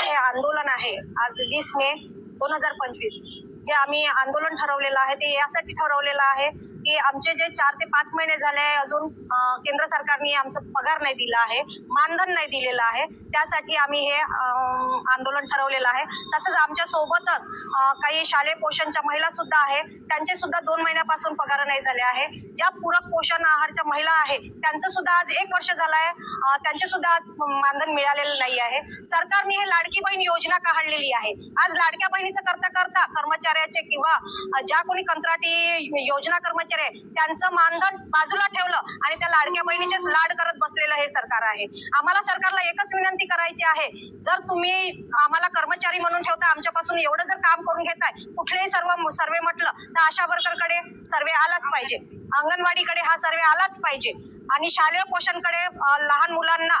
हे आंदोलन आहे. आज वीस मे दोन हजार पंचवीस. जे आम्ही आंदोलन ठरवलेलं आहे ते यासाठी ठरवलेलं आहे की आमचे जे चार ते पाच महिने झाले अजून केंद्र सरकारने आमचा पगार नाही दिला आहे मानधन नाही दिलेलं आहे त्यासाठी आम्ही हे आंदोलन ठरवलेलं आहे. तसंच आमच्या सोबतच काही शालेय पोषणच्या महिला सुद्धा आहे त्यांचे सुद्धा दोन महिन्यापासून पगार नाही झाले आहे. ज्या पूरक पोषण आहारच्या महिला आहे त्यांचं सुद्धा आज एक वर्ष झालं आहे त्यांचे सुद्धा आज मानधन मिळालेलं नाही आहे. सरकारने हे लाडकी बहीण योजना काढलेली आहे. आज लाडक्या बहिणीचं करता करता कर्मचाऱ्याचे किंवा ज्या कोणी कंत्राटी योजना कर्मचारी आहे. त्यांचं मानधन बाजूला ठेवलं आणि त्या लाडक्या बहिणीचेच लाड करत बसलेलं हे सरकार आहे. आम्हाला सरकारला एकच विनंती करायची आहे. जर तुम्ही आम्हाला कर्मचारी म्हणून ठेवता आमच्यापासून एवढं जर काम करून घेताय कुठलेही सर्व सर्वे म्हटलं तर आशा वर्करकडे सर्वे आलाच पाहिजे. अंगणवाडीकडे हा सर्वे आलाच पाहिजे. आणि शालेय पोषणकडे लहान मुलांना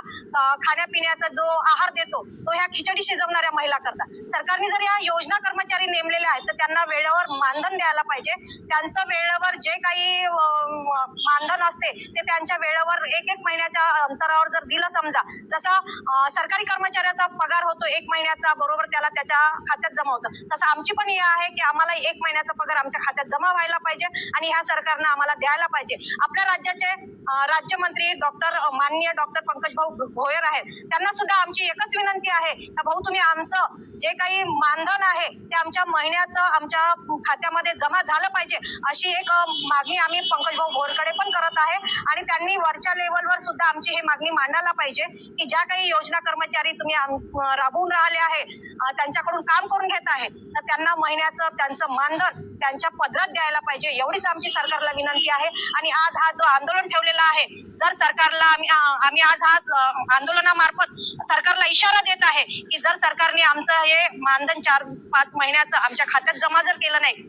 खाण्यापिण्याचा जो आहार देतो तो ह्या खिचडी शिजवणाऱ्या महिला करतात. सरकारने जर या योजना कर्मचारी नेमलेले आहेत तर त्यांना वेळेवर मानधन द्यायला पाहिजे. त्यांचं वेळेवर जे काही मानधन असते ते त्यांच्या वेळेवर एक एक महिन्याच्या अंतरावर जर दिलं समजा जसं सरकारी कर्मचाऱ्याचा पगार होतो एक महिन्याचा बरोबर त्याला त्याच्या खात्यात जमा होतं. तसं आमची पण हे आहे की आम्हाला एक महिन्याचा पगार आमच्या खात्यात जमा व्हायला पाहिजे आणि ह्या सरकारनं आम्हाला द्यायला पाहिजे. आपल्या राज्याचे अं, राज्यमंत्री डॉक्टर माननीय डॉक्टर पंकज भाऊ भोयर आहेत. त्यांना सुद्धा आमची एकच विनंती आहे. का भाऊ तुम्ही आमचं जे काही मानधन आहे ते आमच्या महिन्याचं आमच्या खात्यामध्ये जमा झालं पाहिजे. अशी एक मागणी आम्ही पंकज भाऊ भोरकडे पण करत आहे. आणि त्यांनी वरच्या लेवलवर सुद्धा आमची ही मागणी मांडायला पाहिजे की ज्या काही योजना कर्मचारी तुम्ही आम- राबवून राहिले आहे त्यांच्याकडून काम करून घेत आहे तर त्यांना महिन्याचं त्यांचं मानधन त्यांच्या पदरात द्यायला पाहिजे एवढीच आमची सरकारला विनंती आहे. आणि आज हा जो आंदोलन ठेवलेला आहे जर सरकारला आम्ही आम्ही आज हा आंदोलनामार्फत सरकारला इशारा देत आहे की जर सरकारने आमचं हे मानधन चार पाच महिन्याचं आमच्या खात्यात जमा जर केलं नाही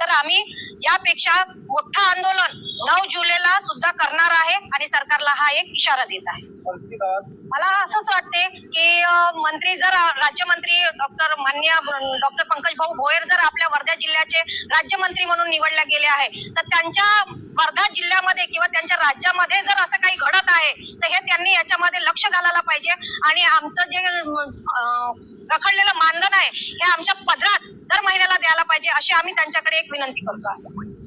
तर आम्ही यापेक्षा मोठं आंदोलन नऊ जुलैला सुद्धा करणार आहे आणि सरकारला हा एक इशारा देत आहे. मला असंच वाटते की मंत्री जर राज्यमंत्री डॉक्टर मान्य डॉक्टर पंकज भाऊ भोयर जर आपल्या वर्धा जिल्ह्याचे राज्यमंत्री म्हणून निवडल्या गेले आहे तर त्यांच्या वर्धा जिल्ह्यामध्ये किंवा त्यांच्या राज्यामध्ये जर असं काही घडत आहे तर हे त्यांनी याच्यामध्ये लक्ष घालायला पाहिजे. आणि आमचं जे रखडलेलं मानधन आहे हे आमच्या पदरा द्यायला पाहिजे अशी आम्ही त्यांच्याकडे एक विनंती करतो आहे.